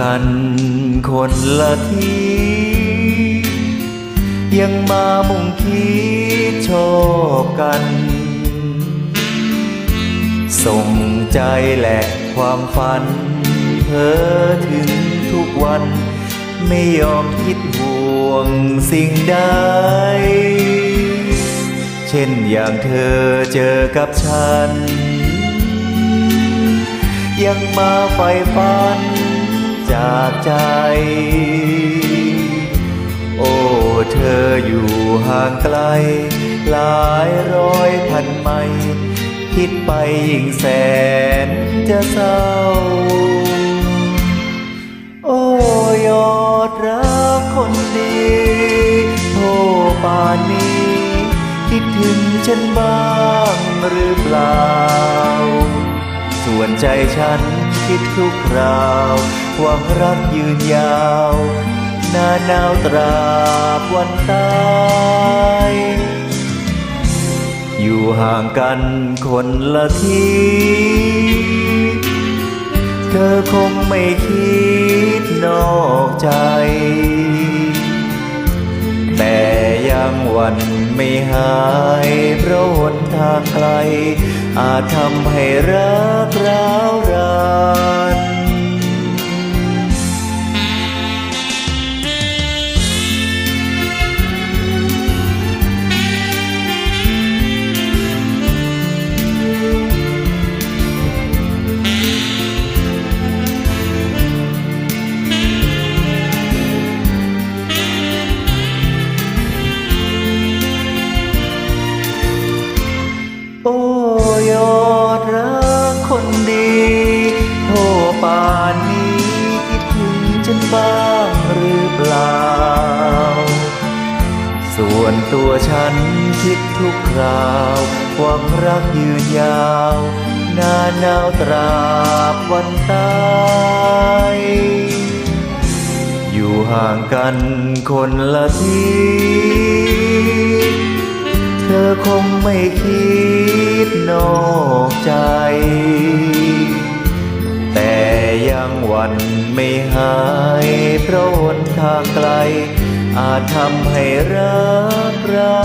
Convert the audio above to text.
กันคนละทียังมามุ่งคิดชอบกัน ส่งใจแหละความฝันเพ้อถึงทุกวัน ไม่ยอมคิดห่วงสิ่งใด เช่นอย่างเธอเจอกับฉัน ยังมาไฟฝัน จากใจ โอ้เธออยู่ห่างไกล หลายร้อยพันไมล์คิดไปยิ่งแสนจะเศร้า โอ้ยอดรักคนดีโทป่านนี้ คิดถึงฉันบ้างหรือเปล่า ส่วนใจฉัน คิดทุกคราวหวังรักยืนยาว หน้าหนาวตราบวันตายอยู่ห่างกันคนละทีเธอคงไม่คิดนอกใจ วันไม่หายเพราะหนทางไกล อาจทำให้รักร้าวราน ยอดรักคนดีโทป่านนี้คิดถึงฉันบ้างหรือเปล่า ส่วนตัวฉันคิดทุกคราวหวังรักยืนยาวหน้าหนาวตราบวันตายอยู่ห่างกันคนละทีเธ อคงไม่คิดนอกใจ แต่ยังหวันไม่หายเพราะหนทางไกล อาจทำให้รักเรา